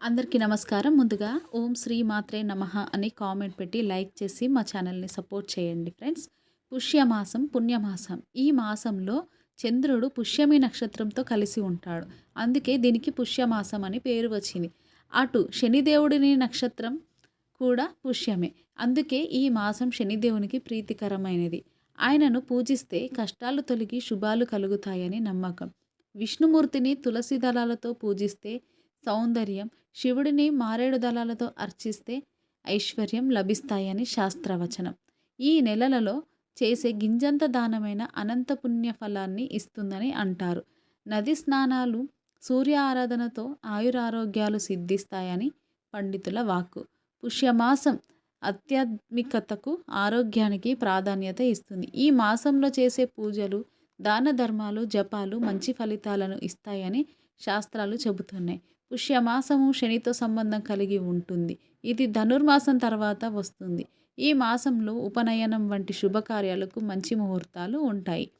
అందరికీ నమస్కారం. ముందుగా ఓం శ్రీ మాత్రే నమః అని కామెంట్ పెట్టి లైక్ చేసి మా ఛానల్ని సపోర్ట్ చేయండి ఫ్రెండ్స్. పుష్యమాసం పుణ్యమాసం. ఈ మాసంలో చంద్రుడు పుష్యమి నక్షత్రంతో కలిసి ఉంటాడు. అందుకే దీనికి పుష్యమాసం అని పేరు వచ్చింది. అటు శనిదేవుడిని నక్షత్రం కూడా పుష్యమే. అందుకే ఈ మాసం శనిదేవునికి ప్రీతికరమైనది. ఆయనను పూజిస్తే కష్టాలు తొలగి శుభాలు కలుగుతాయని నమ్మకం. విష్ణుమూర్తిని తులసి దళాలతో పూజిస్తే సౌందర్యం శివుడిని మారేడు దళాలతో అర్చిస్తే ఐశ్వర్యం లభిస్తాయని శాస్త్రవచనం. ఈ నెలలలో చేసే గింజంత దానమైన అనంత పుణ్య ఫలాన్ని ఇస్తుందని అంటారు. నది స్నానాలు సూర్య ఆరాధనతో ఆయురారోగ్యాలు సిద్ధిస్తాయని పండితుల వాక్కు. పుష్యమాసం ఆధ్యాత్మికతకు ఆరోగ్యానికి ప్రాధాన్యత ఇస్తుంది. ఈ మాసంలో చేసే పూజలు దాన ధర్మాలు జపాలు మంచి ఫలితాలను ఇస్తాయని శాస్త్రాలు చెబుతున్నాయి. పుష్యమాసము శనితో సంబంధం కలిగి ఉంటుంది. ఇది ధనుర్మాసం తర్వాత వస్తుంది. ఈ మాసంలో ఉపనయనం వంటి శుభకార్యాలకు మంచి ముహూర్తాలు ఉంటాయి.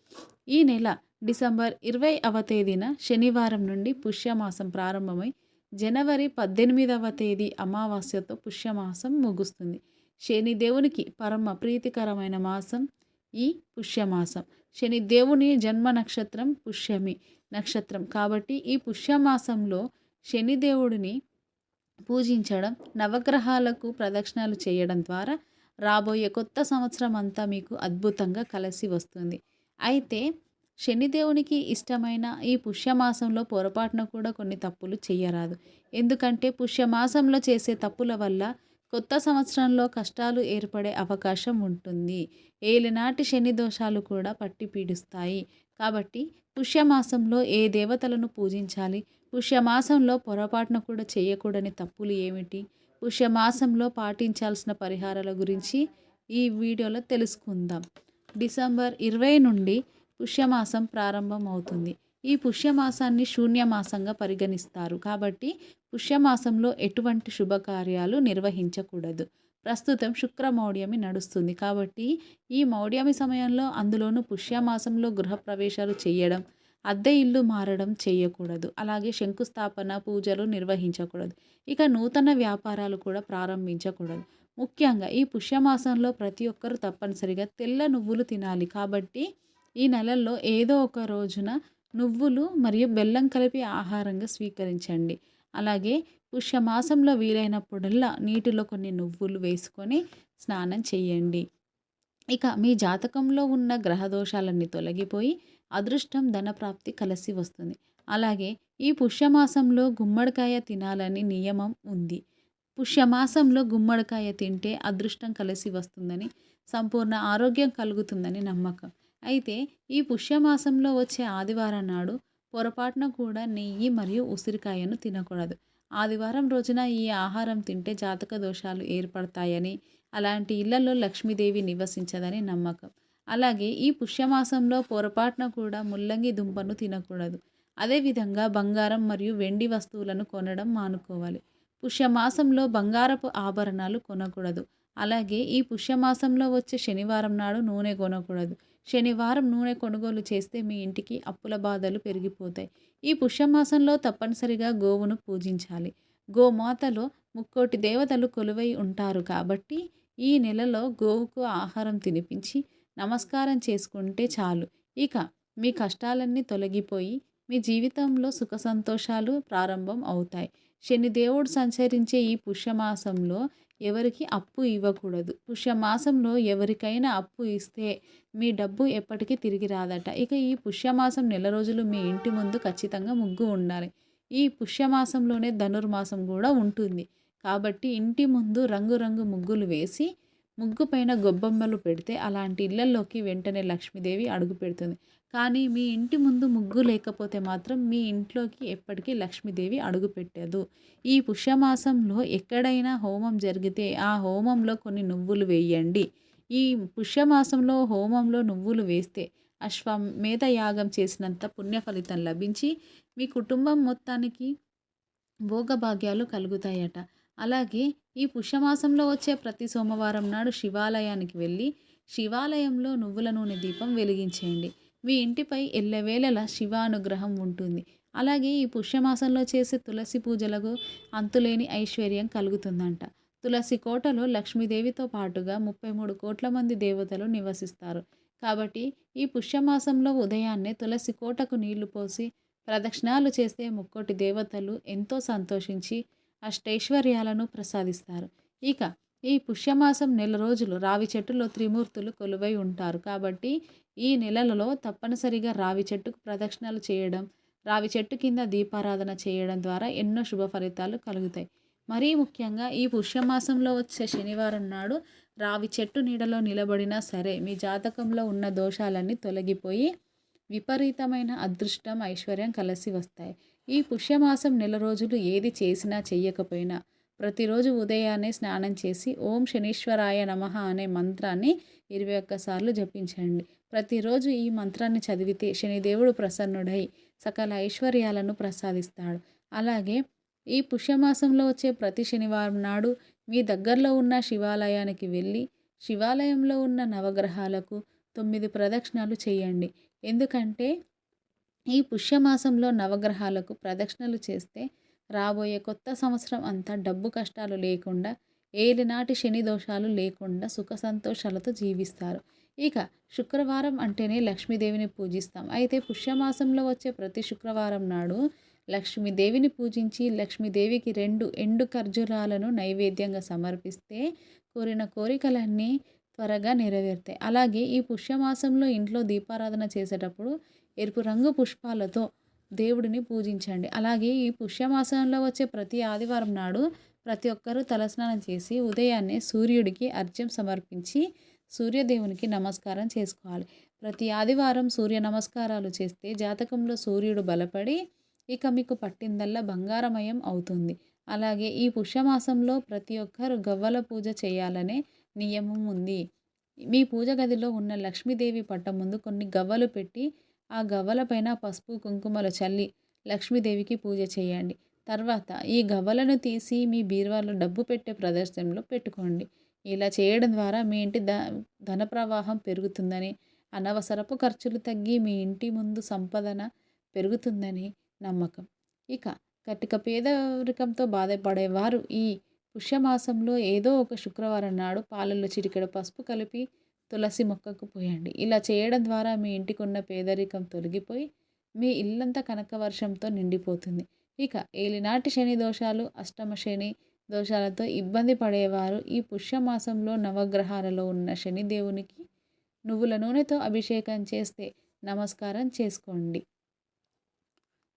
ఈ నెల డిసెంబర్ ఇరవై అవ తేదీన శనివారం నుండి పుష్యమాసం ప్రారంభమై జనవరి పద్దెనిమిదవ తేదీ అమావాస్యతో పుష్యమాసం ముగుస్తుంది. శని దేవునికి పరమ ప్రీతికరమైన మాసం ఈ పుష్యమాసం. శని దేవుని జన్మ నక్షత్రం పుష్యమి నక్షత్రం. కాబట్టి ఈ పుష్యమాసంలో శనిదేవుడిని పూజించడం నవగ్రహాలకు ప్రదక్షిణాలు చేయడం ద్వారా రాబోయే కొత్త సంవత్సరం అంతా మీకు అద్భుతంగా కలిసి వస్తుంది. అయితే శనిదేవునికి ఇష్టమైన ఈ పుష్యమాసంలో పొరపాటున కూడా కొన్ని తప్పులు చేయరాదు. ఎందుకంటే పుష్యమాసంలో చేసే తప్పుల వల్ల కొత్త సంవత్సరంలో కష్టాలు ఏర్పడే అవకాశం ఉంటుంది. ఏలినాటి శని దోషాలు కూడా పట్టి పీడిస్తాయి. కాబట్టి పుష్యమాసంలో ఏ దేవతలను పూజించాలి? పుష్యమాసంలో పొరపాటున కూడా చేయకూడని తప్పులు ఏమిటి? పుష్యమాసంలో పాటించాల్సిన పరిహారాల గురించి ఈ వీడియోలో తెలుసుకుందాం. డిసెంబర్ ఇరవై నుండి పుష్యమాసం ప్రారంభం అవుతుంది ఈ పుష్యమాసాన్ని శూన్యమాసంగా పరిగణిస్తారు. కాబట్టి పుష్యమాసంలో ఎటువంటి శుభకార్యాలు నిర్వహించకూడదు. ప్రస్తుతం శుక్రమౌఢ్యమి నడుస్తుంది. కాబట్టి ఈ మౌఢ్యమి సమయంలో అందులోనూ పుష్యమాసంలో గృహప్రవేశాలు చేయడం అద్దె ఇల్లు మారడం చేయకూడదు. అలాగే శంకుస్థాపన పూజలు నిర్వహించకూడదు. ఇక నూతన వ్యాపారాలు కూడా ప్రారంభించకూడదు. ముఖ్యంగా ఈ పుష్యమాసంలో ప్రతి ఒక్కరు తప్పనిసరిగా తెల్ల నువ్వులు తినాలి. కాబట్టి ఈ నెలల్లో ఏదో ఒక రోజున నువ్వులు మరియు బెల్లం కలిపి ఆహారంగా స్వీకరించండి. అలాగే పుష్యమాసంలో వీలైనప్పుడల్లా నీటిలో కొన్ని నువ్వులు వేసుకొని స్నానం చేయండి. ఇక మీ జాతకంలో ఉన్న గ్రహ దోషాలన్నీ తొలగిపోయి అదృష్టం ధనప్రాప్తి కలిసి వస్తుంది. అలాగే ఈ పుష్యమాసంలో గుమ్మడికాయ తినాలని నియమం ఉంది. పుష్యమాసంలో గుమ్మడికాయ తింటే అదృష్టం కలిసి వస్తుందని సంపూర్ణ ఆరోగ్యం కలుగుతుందని నమ్మకం. అయితే ఈ పుష్యమాసంలో వచ్చే ఆదివారం నాడు పొరపాటున కూడా నెయ్యి మరియు ఉసిరికాయను తినకూడదు. ఆదివారం రోజున ఈ ఆహారం తింటే జాతక దోషాలు ఏర్పడతాయని అలాంటి ఇళ్ళలో లక్ష్మీదేవి నివసించదని నమ్మకం. అలాగే ఈ పుష్యమాసంలో పొరపాటున కూడా ముల్లంగి దుంపను తినకూడదు. అదేవిధంగా బంగారం మరియు వెండి వస్తువులను కొనడం మానుకోవాలి. పుష్యమాసంలో బంగారపు ఆభరణాలు కొనకూడదు. అలాగే ఈ పుష్యమాసంలో వచ్చే శనివారం నాడు నూనె కొనకూడదు. శనివారం నూనె కొనుగోలు చేస్తే మీ ఇంటికి అప్పుల బాధలు పెరిగిపోతాయి. ఈ పుష్యమాసంలో తప్పనిసరిగా గోవును పూజించాలి. గోమాతలో ముక్కోటి దేవతలు కొలువై ఉంటారు కాబట్టి ఈ నెలలో గోవుకు ఆహారం తినిపించి నమస్కారం చేసుకుంటే చాలు. ఇక మీ కష్టాలన్నీ తొలగిపోయి మీ జీవితంలో సుఖ సంతోషాలు ప్రారంభం అవుతాయి. శనిదేవుడు సంచరించే ఈ పుష్యమాసంలో ఎవరికి అప్పు ఇవ్వకూడదు. పుష్యమాసంలో ఎవరికైనా అప్పు ఇస్తే మీ డబ్బు ఎప్పటికీ తిరిగి రాదట. ఇక ఈ పుష్యమాసం నెల రోజులు మీ ఇంటి ముందు ఖచ్చితంగా ముగ్గు ఉండాలి. ఈ పుష్యమాసంలోనే ధనుర్మాసం కూడా ఉంటుంది. కాబట్టి ఇంటి ముందు రంగురంగు ముగ్గులు వేసి ముగ్గు పైన గొబ్బెమ్మలు పెడితే అలాంటి ఇళ్ళలోకి వెంటనే లక్ష్మీదేవి అడుగు పెడుతుంది. కానీ మీ ఇంటి ముందు ముగ్గు లేకపోతే మాత్రం మీ ఇంట్లోకి ఎప్పటికీ లక్ష్మీదేవి అడుగు పెట్టదు. ఈ పుష్యమాసంలో ఎక్కడైనా హోమం జరిగితే ఆ హోమంలో కొన్ని నువ్వులు వేయండి. ఈ పుష్యమాసంలో హోమంలో నువ్వులు వేస్తే అశ్వమేధ యాగం చేసినంత పుణ్య ఫలితం లభించి మీ కుటుంబం మొత్తానికి భోగభాగ్యాలు కలుగుతాయట. అలాగే ఈ పుష్యమాసంలో వచ్చే ప్రతి సోమవారం నాడు శివాలయానికి వెళ్ళి శివాలయంలో నువ్వుల నూనె దీపం వెలిగించేయండి. మీ ఇంటిపై ఎల్లవేళలా శివానుగ్రహం ఉంటుంది. అలాగే ఈ పుష్యమాసంలో చేసే తులసి పూజలకు అంతులేని ఐశ్వర్యం కలుగుతుందంట. తులసి కోటలో లక్ష్మీదేవితో పాటుగా ముప్పై మూడు కోట్ల మంది దేవతలు నివసిస్తారు. కాబట్టి ఈ పుష్యమాసంలో ఉదయాన్నే తులసి కోటకు నీళ్ళు పోసి ప్రదక్షిణాలు చేస్తే ముక్కోటి దేవతలు ఎంతో సంతోషించి అష్టైశ్వర్యాలను ప్రసాదిస్తారు. ఇక ఈ పుష్యమాసం నెల రోజులు రావి చెట్టులో త్రిమూర్తులు కొలువై ఉంటారు. కాబట్టి ఈ నెలలలో తప్పనిసరిగా రావి చెట్టుకు ప్రదక్షిణలు చేయడం రావి చెట్టు కింద దీపారాధన చేయడం ద్వారా ఎన్నో శుభ ఫలితాలు కలుగుతాయి. మరీ ముఖ్యంగా ఈ పుష్యమాసంలో వచ్చే శనివారం నాడు రావి చెట్టు నీడలో నిలబడినా సరే మీ జాతకంలో ఉన్న దోషాలన్నీ తొలగిపోయి విపరీతమైన అదృష్టం ఐశ్వర్యం కలిసి వస్తాయి. ఈ పుష్యమాసం నెల రోజులు ఏది చేసినా చెయ్యకపోయినా ప్రతిరోజు ఉదయాన్నే స్నానం చేసి ఓం శనీశ్వరాయ నమ అనే మంత్రాన్ని ఇరవై ఒక్కసార్లు జపించండి. ప్రతిరోజు ఈ మంత్రాన్ని చదివితే శనిదేవుడు ప్రసన్నుడై సకల ఐశ్వర్యాలను ప్రసాదిస్తాడు. అలాగే ఈ పుష్యమాసంలో వచ్చే ప్రతి శనివారం నాడు మీ దగ్గరలో ఉన్న శివాలయానికి వెళ్ళి శివాలయంలో ఉన్న నవగ్రహాలకు తొమ్మిది ప్రదక్షిణాలు చేయండి. ఎందుకంటే ఈ పుష్యమాసంలో నవగ్రహాలకు ప్రదక్షిణలు చేస్తే రాబోయే కొత్త సంవత్సరం అంతా డబ్బు కష్టాలు లేకుండా ఏలినాటి శని దోషాలు లేకుండా సుఖ సంతోషాలతో జీవిస్తారు. ఇక శుక్రవారం అంటేనే లక్ష్మీదేవిని పూజిస్తాం. అయితే పుష్యమాసంలో వచ్చే ప్రతి శుక్రవారం నాడు లక్ష్మీదేవిని పూజించి లక్ష్మీదేవికి రెండు ఎండు ఖర్జూరాలను నైవేద్యంగా సమర్పిస్తే కోరిన కోరికలన్నీ త్వరగా నెరవేరుతాయి. అలాగే ఈ పుష్యమాసంలో ఇంట్లో దీపారాధన చేసేటప్పుడు ఎరుపు రంగు పుష్పాలతో దేవుడిని పూజించండి. అలాగే ఈ పుష్యమాసంలో వచ్చే ప్రతి ఆదివారం నాడు ప్రతి ఒక్కరూ తలస్నానం చేసి ఉదయాన్నే సూర్యుడికి అర్ఘ్యం సమర్పించి సూర్యదేవునికి నమస్కారం చేసుకోవాలి. ప్రతి ఆదివారం సూర్య నమస్కారాలు చేస్తే జాతకంలో సూర్యుడు బలపడి ఇక మీకు పట్టిందల్లా బంగారమయం అవుతుంది. అలాగే ఈ పుష్యమాసంలో ప్రతి ఒక్కరు గవ్వల పూజ చేయాలనే నియమం ఉంది. మీ పూజ గదిలో ఉన్న లక్ష్మీదేవి పట్ట ముందు కొన్ని గవ్వలు పెట్టి ఆ గవ్వల పైన పసుపు కుంకుమలు చల్లి లక్ష్మీదేవికి పూజ చేయండి. తర్వాత ఈ గవ్వలను తీసి మీ బీరువాలో డబ్బు పెట్టే ప్రదర్శనలో పెట్టుకోండి. ఇలా చేయడం ద్వారా మీ ఇంటి ద ధన ప్రవాహం పెరుగుతుందని అనవసరపు ఖర్చులు తగ్గి మీ ఇంటి ముందు సంపదన పెరుగుతుందని నమ్మకం. ఇక కటిక పేదరికంతో బాధపడేవారు ఈ పుష్యమాసంలో ఏదో ఒక శుక్రవారం నాడు పాలల్లో చిటికెడు పసుపు కలిపి తులసి మొక్కకు పోయండి. ఇలా చేయడం ద్వారా మీ ఇంటికి ఉన్న పేదరికం తొలగిపోయి మీ ఇల్లంతా కనక వర్షంతో నిండిపోతుంది. ఇక ఏలినాటి శని దోషాలు అష్టమ శని దోషాలతో ఇబ్బంది పడేవారు ఈ పుష్యమాసంలో నవగ్రహాలలో ఉన్న శనిదేవునికి నువ్వుల నూనెతో అభిషేకం చేస్తే నమస్కారం చేసుకోండి.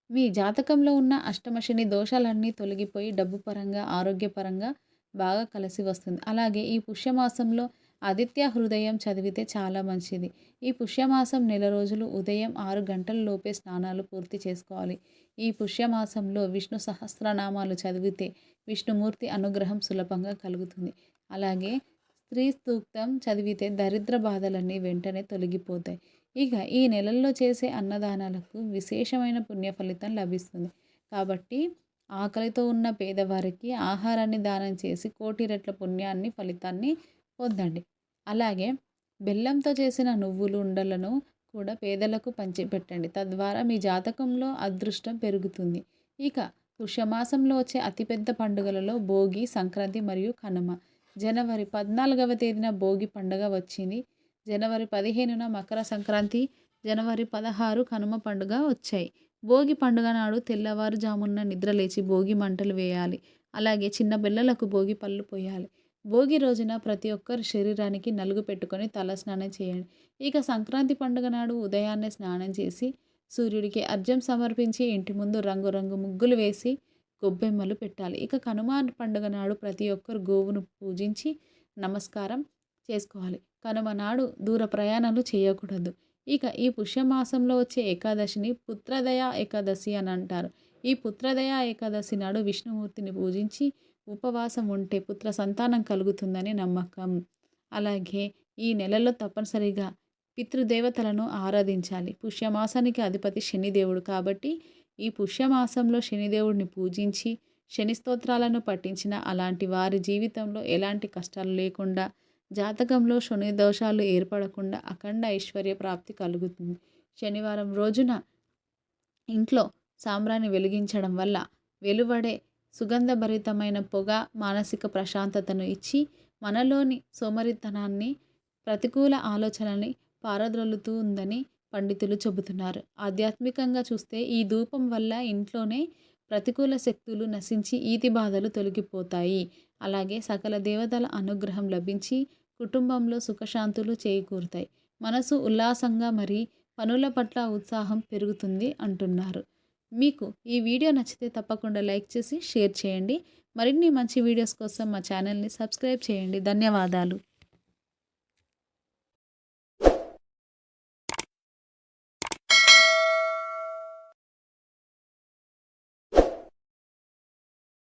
మీ జాతకంలో ఉన్న అష్టమశని దోషాలన్నీ తొలగిపోయి డబ్బు పరంగా ఆరోగ్యపరంగా బాగా కలిసి వస్తుంది. అలాగే ఈ పుష్యమాసంలో ఆదిత్య హృదయం చదివితే చాలా మంచిది. ఈ పుష్యమాసం నెల రోజులు ఉదయం ఆరు గంటల లోపే స్నానాలు పూర్తి చేసుకోవాలి. ఈ పుష్యమాసంలో విష్ణు సహస్రనామాలు చదివితే విష్ణుమూర్తి అనుగ్రహం సులభంగా కలుగుతుంది. అలాగే స్త్రీ సూక్తం చదివితే దరిద్ర బాధలన్నీ వెంటనే తొలగిపోతాయి. ఇక ఈ నెలల్లో చేసే అన్నదానాలకు విశేషమైన పుణ్య ఫలితం లభిస్తుంది. కాబట్టి ఆకలితో ఉన్న పేదవారికి ఆహారాన్ని దానం చేసి కోటి రెట్ల పుణ్యాన్ని ఫలితాన్ని పొందండి. అలాగే బెల్లంతో చేసిన నువ్వులు ఉండలను కూడా పేదలకు పంచిపెట్టండి. తద్వారా మీ జాతకంలో అదృష్టం పెరుగుతుంది. ఇక పుష్యమాసంలో వచ్చే అతిపెద్ద పండుగలలో భోగి సంక్రాంతి మరియు కనుమ. జనవరి పద్నాలుగవ తేదీన భోగి పండుగ వచ్చింది. జనవరి పదిహేనున మకర సంక్రాంతి జనవరి పదహారు కనుమ పండుగ వచ్చాయి. భోగి పండుగ నాడు తెల్లవారుజామున నిద్రలేచి భోగి మంటలు వేయాలి. అలాగే చిన్న పిల్లలకు భోగి పళ్ళు పోయాలి. భోగి రోజున ప్రతి ఒక్కరు శరీరానికి నలుగు పెట్టుకొని తల స్నానం చేయండి. ఇక సంక్రాంతి పండుగ నాడు ఉదయాన్నే స్నానం చేసి సూర్యుడికి అర్ఘ్యం సమర్పించి ఇంటి ముందు రంగురంగు ముగ్గులు వేసి గొబ్బెమ్మలు పెట్టాలి. ఇక కనుమ పండుగ నాడు ప్రతి ఒక్కరు గోవును పూజించి నమస్కారం చేసుకోవాలి. కనుమ నాడు దూర ప్రయాణాలు చేయకూడదు. ఇక ఈ పుష్యమాసంలో వచ్చే ఏకాదశిని పుత్రదయ ఏకాదశి అని అంటారు. ఈ పుత్రదయ ఏకాదశి నాడు విష్ణుమూర్తిని పూజించి ఉపవాసం ఉంటే పుత్ర సంతానం కలుగుతుందని నమ్మకం. అలాగే ఈ నెలలో తప్పనిసరిగా పితృదేవతలను ఆరాధించాలి. పుష్యమాసానికి అధిపతి శనిదేవుడు కాబట్టి ఈ పుష్యమాసంలో శనిదేవుడిని పూజించి శని స్తోత్రాలను పఠించిన అలాంటి వారి జీవితంలో ఎలాంటి కష్టాలు లేకుండా జాతకంలో శని దోషాలు ఏర్పడకుండా అఖండ ఐశ్వర్య ప్రాప్తి కలుగుతుంది. శనివారం రోజున ఇంట్లో సాంబ్రాన్ని వెలిగించడం వల్ల వెలువడే సుగంధభరితమైన పొగ మానసిక ప్రశాంతతను ఇచ్చి మనలోని సోమరితనాన్ని ప్రతికూల ఆలోచనని పారద్రోలుతూ ఉందని పండితులు చెబుతున్నారు. ఆధ్యాత్మికంగా చూస్తే ఈ ధూపం వల్ల ఇంట్లోనే ప్రతికూల శక్తులు నశించి ఈతి బాధలు తొలగిపోతాయి. అలాగే సకల దేవతల అనుగ్రహం లభించి కుటుంబంలో సుఖశాంతులు చేకూరుతాయి. మనసు ఉల్లాసంగా మరి పనుల పట్ల ఉత్సాహం పెరుగుతుంది అంటున్నారు. మీకు ఈ వీడియో నచ్చితే తప్పకుండా లైక్ చేసి షేర్ చేయండి. మరిన్ని మంచి వీడియోస్ కోసం మా ఛానల్ని సబ్స్క్రైబ్ చేయండి. ధన్యవాదాలు.